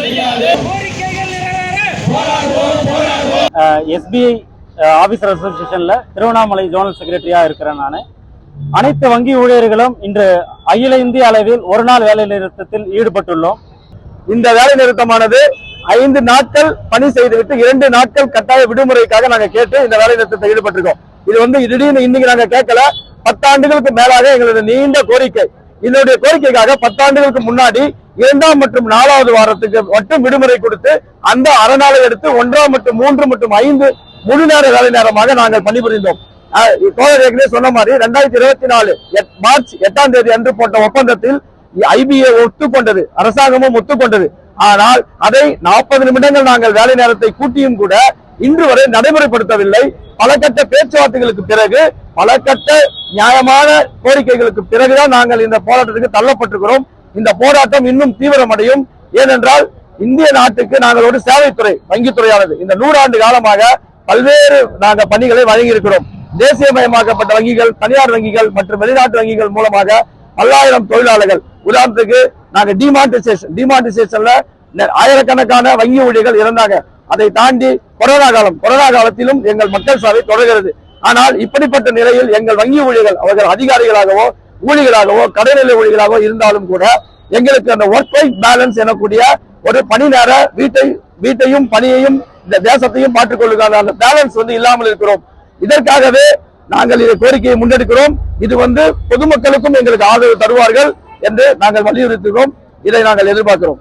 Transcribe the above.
செய்யாது. SBI officer அசோசியேஷனில் Tiruvannamalai zonal செக்ரட்டரியாக இருக்கிறேன் நானு. அனைத்து வங்கி ஊழியர்களும் இன்று அகில இந்திய அளவில் ஒரு நாள் வேலை நிறுத்தத்தில் ஈடுபட்டுள்ளோம். இந்த வேலை நிறுத்தமானது ஐந்து நாட்கள் பணி செய்துவிட்டு இரண்டு நாட்கள் கட்டாய விடுமுறைக்காக நாங்க கேட்டு இந்த வேலை நிறுத்தத்தை ஈடுபட்டிருக்கோம். இது வந்து திடீர்னு இன்னைக்கு நாங்க கேட்கல. பத்தாண்டுகளுக்கு மேலாக எங்களது நீண்ட கோரிக்கை. இதனுடைய கோரிக்கைக்காக பத்தாண்டுகளுக்கு முன்னாடி இரண்டாம் மற்றும் நாலாவது வாரத்துக்கு மட்டும் விடுமுறை கொடுத்து அந்த அறநாளை எடுத்து ஒன்றாம் மற்றும் மூன்று மற்றும் ஐந்து முழு நேர வேலை நேரமாக நாங்கள் பணிபுரிந்தோம். தோழர் ஏற்கனவே சொன்ன மாதிரி ரெண்டாயிரத்தி இருபத்தி நாலு மார்ச் எட்டாம் தேதி அன்று போட்ட ஒப்பந்தத்தில் ஐபிஏ ஒத்துக்கொண்டது அரசாங்கமும் ஒத்துக்கொண்டது. ஆனால் அதை நாற்பது நிமிடங்கள் நாங்கள் வேலை நேரத்தை கூட்டியும் கூட இன்று வரை நடைமுறைப்படுத்தவில்லை. பல கட்ட பேச்சுவார்த்தைகளுக்கு பிறகு பல கட்ட நியாயமான கோரிக்கைகளுக்கு பிறகுதான் நாங்கள் இந்த போராட்டத்துக்கு தள்ளப்பட்டிருக்கிறோம். இந்த போராட்டம் இன்னும் தீவிரமடையும். ஏனென்றால் இந்திய நாட்டுக்கு நாங்கள் ஒரு சேவைத்துறை வங்கித்துறையானது இந்த நூறாண்டு காலமாக பல்வேறு நாங்க பணிகளை வழங்கி இருக்கிறோம் தேசியமயமாக்கப்பட்ட வங்கிகள் தனியார் வங்கிகள் மற்றும் வெளிநாட்டு வங்கிகள் மூலமாக பல்லாயிரம் தொழிலாளர்கள். உதாரணத்துக்கு நாங்க டிமானிட்டைசேஷன் டிமானிட்டைசேஷன்ல ஆயிரக்கணக்கான வங்கி ஊழியர்கள் இறந்தாங்க. அதை தாண்டி கொரோனா காலம் கொரோனா காலத்திலும் எங்கள் மக்கள் சேவை தொடர்கிறது. ஆனால் இப்படிப்பட்ட நிலையில் எங்கள் வங்கி ஊழியர்கள் அவர்கள் அதிகாரிகளாகவோ ஊழியர்களாகவோ கடைநிலை ஊழியர்களாகவோ இருந்தாலும் கூட எங்களுக்கு அந்த ஒர்க் லைஃப் பேலன்ஸ் எனக்கூடிய ஒரு பணி நேர வீட்டை வீட்டையும் பணியையும் இந்த தேசத்தையும் மாற்றிக்கொள்ளுகிற அந்த பேலன்ஸ் வந்து இல்லாமல் இருக்கிறோம். இதற்காகவே நாங்கள் இந்த கோரிக்கையை முன்னெடுக்கிறோம். இது வந்து பொதுமக்களுக்கும் எங்களுக்கு ஆதரவு தருவார்கள் என்று நாங்கள் வலியுறுத்துகிறோம். இதை நாங்கள் எதிர்பார்க்கிறோம்.